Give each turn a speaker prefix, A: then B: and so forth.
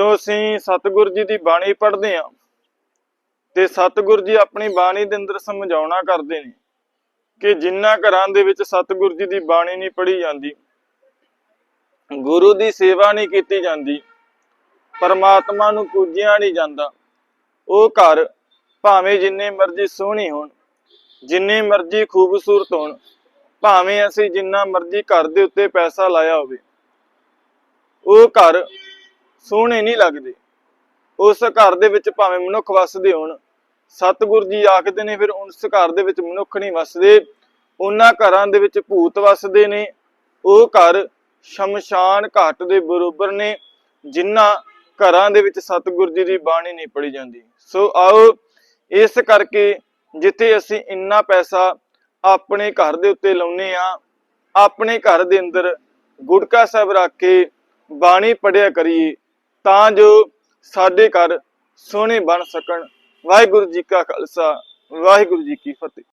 A: ਜਦੋਂ ਅਸੀਂ ਸਤਿਗੁਰ ਜੀ ਦੀ ਬਾਣੀ ਪੜ੍ਹਦੇ ਹਾਂ ਤੇ ਸਤਿਗੁਰ ਜੀ ਆਪਣੀ ਬਾਣੀ ਦੇ ਅੰਦਰ ਸਮਝਾਉਣਾ ਕਰਦੇ ਨੇ ਕਿ ਜਿੰਨਾ ਘਰਾਂ ਦੇ ਵਿੱਚ ਸਤਿਗੁਰ ਜੀ ਦੀ ਬਾਣੀ ਨਹੀਂ ਪੜ੍ਹੀ ਜਾਂਦੀ, ਗੁਰੂ ਦੀ ਸੇਵਾ ਨਹੀਂ ਕੀਤੀ ਜਾਂਦੀ, ਪਰਮਾਤਮਾ ਨੂੰ ਪੂਜਿਆ ਨਹੀਂ ਜਾਂਦਾ, ਉਹ ਘਰ ਭਾਵੇਂ ਜਿੰਨੇ ਮਰਜ਼ੀ ਸੋਹਣੀ ਹੋਣ, ਜਿੰਨੇ ਮਰਜ਼ੀ ਖੂਬਸੂਰਤ ਹੋਣ, ਭਾਵੇਂ ਅਸੀਂ ਜਿੰਨਾ ਮਰਜ਼ੀ ਘਰ ਦੇ ਉੱਤੇ ਪੈਸਾ ਲਾਇਆ ਹੋਵੇ, ਉਹ ਘਰ ਸੋਹਣੇ ਨਹੀਂ ਲੱਗਦੇ। ਉਸ ਘਰ ਦੇ ਵਿੱਚ ਭਾਵੇਂ ਮਨੁੱਖ ਵੱਸਦੇ ਹੋਣ, ਸਤਿਗੁਰ ਜੀ ਆਖਦੇ ਨੇ ਫਿਰ ਉਸ ਘਰ ਦੇ ਵਿੱਚ ਮਨੁੱਖ ਨਹੀਂ ਵਸਦੇ। ਉਹਨਾਂ ਘਰਾਂ ਦੇ ਵਿੱਚ ਭੂਤ ਵੱਸਦੇ ਨੇ। ਉਹ ਘਰ ਸ਼ਮਸ਼ਾਨ ਘਾਟ ਦੇ ਬਰੋਬਰ ਨੇ ਜਿਨ੍ਹਾਂ ਘਰਾਂ ਦੇ ਵਿੱਚ ਸਤਿਗੁਰ ਜੀ ਦੀ ਬਾਣੀ ਨਹੀਂ ਪੜੀ ਜਾਂਦੀ। ਸੋ ਆਓ ਇਸ ਕਰਕੇ ਜਿੱਥੇ ਅਸੀਂ ਇੰਨਾ ਪੈਸਾ ਆਪਣੇ ਘਰ ਦੇ ਉੱਤੇ ਲਾਉਨੇ ਆ ਆਪਣੇ ਘਰ ਦੇ ਅੰਦਰ ਗੁਟਕਾ ਸਾਹਿਬ ਰੱਖ ਕੇ ਬਾਣੀ ਪੜਿਆ ਕਰੀਏ ਤਾਂ ਜੋ ਸਾਡੇ ਘਰ ਸੋਹਣੇ ਬਣ ਸਕਣ। ਵਾਹਿਗੁਰੂ ਜੀ ਕਾ ਖਾਲਸਾ, ਵਾਹਿਗੁਰੂ ਜੀ ਕੀ ਫਤਿਹ।